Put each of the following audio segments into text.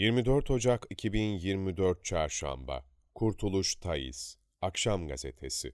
24 Ocak 2024 Çarşamba Kurtuluş Tayiz Akşam Gazetesi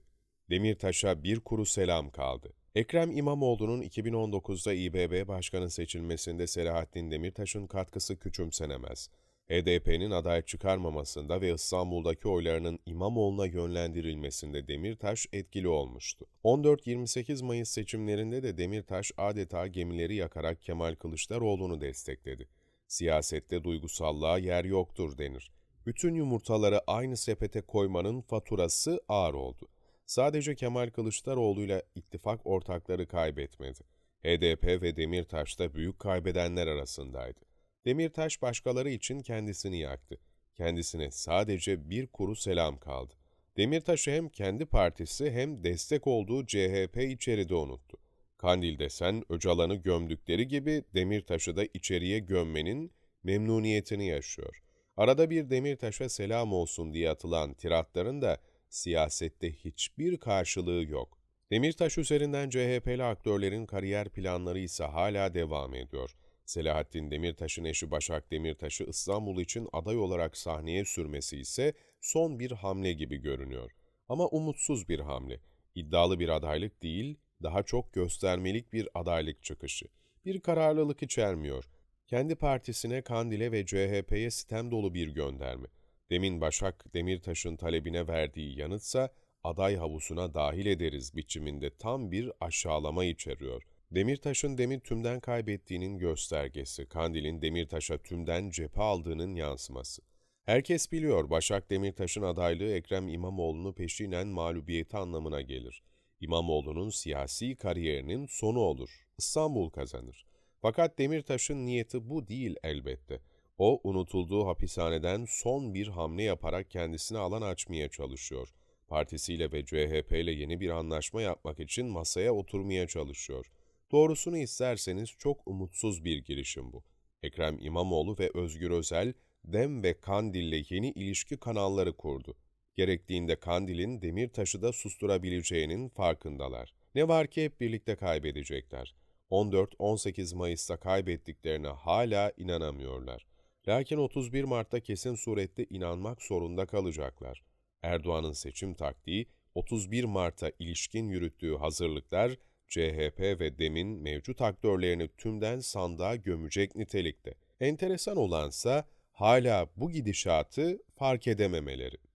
Demirtaş'a bir kuru selam kaldı. Ekrem İmamoğlu'nun 2019'da İBB Başkanı seçilmesinde Selahattin Demirtaş'ın katkısı küçümsenemez. HDP'nin aday çıkarmamasında ve İstanbul'daki oylarının İmamoğlu'na yönlendirilmesinde Demirtaş etkili olmuştu. 14-28 Mayıs seçimlerinde de Demirtaş adeta gemileri yakarak Kemal Kılıçdaroğlu'nu destekledi. Siyasette duygusallığa yer yoktur denir. Bütün yumurtaları aynı sepete koymanın faturası ağır oldu. Sadece Kemal Kılıçdaroğlu'yla ittifak ortakları kaybetmedi. HDP ve Demirtaş da büyük kaybedenler arasındaydı. Demirtaş başkaları için kendisini yaktı. Kendisine sadece bir kuru selam kaldı. Demirtaş'ı hem kendi partisi hem destek olduğu CHP içeride unuttu. Kandil desen Öcalan'ı gömdükleri gibi Demirtaş'ı da içeriye gömmenin memnuniyetini yaşıyor. Arada bir Demirtaş'a selam olsun diye atılan tiratların da siyasette hiçbir karşılığı yok. Demirtaş üzerinden CHP'li aktörlerin kariyer planları ise hala devam ediyor. Selahattin Demirtaş'ın eşi Başak Demirtaş'ı İstanbul için aday olarak sahneye sürmesi ise son bir hamle gibi görünüyor. Ama umutsuz bir hamle. İddialı bir adaylık değil, daha çok göstermelik bir adaylık çıkışı. Bir kararlılık içermiyor. Kendi partisine, Kandil'e ve CHP'ye sitem dolu bir gönderme. Demin Başak Demirtaş'ın talebine verdiği yanıtsa aday havuzuna dahil ederiz biçiminde tam bir aşağılama içeriyor. Demirtaş'ın demir tümden kaybettiğinin göstergesi, Kandil'in Demirtaş'a tümden cephe aldığının yansıması. Herkes biliyor Başak Demirtaş'ın adaylığı Ekrem İmamoğlu'nu peşinen mağlubiyeti anlamına gelir. İmamoğlu'nun siyasi kariyerinin sonu olur. İstanbul kazanır. Fakat Demirtaş'ın niyeti bu değil elbette. O, unutulduğu hapishaneden son bir hamle yaparak kendisine alan açmaya çalışıyor. Partisiyle ve CHP ile yeni bir anlaşma yapmak için masaya oturmaya çalışıyor. Doğrusunu isterseniz çok umutsuz bir girişim bu. Ekrem İmamoğlu ve Özgür Özel, Dem ve Kandil'le yeni ilişki kanalları kurdu. Gerektiğinde Kandil'in Demirtaş'ı da susturabileceğinin farkındalar. Ne var ki hep birlikte kaybedecekler. 14-18 Mayıs'ta kaybettiklerine hala inanamıyorlar. Lakin 31 Mart'ta kesin surette inanmak zorunda kalacaklar. Erdoğan'ın seçim taktiği 31 Mart'a ilişkin yürüttüğü hazırlıklar CHP ve DEM'in mevcut aktörlerini tümden sandığa gömecek nitelikte. Enteresan olansa hala bu gidişatı fark edememeleri.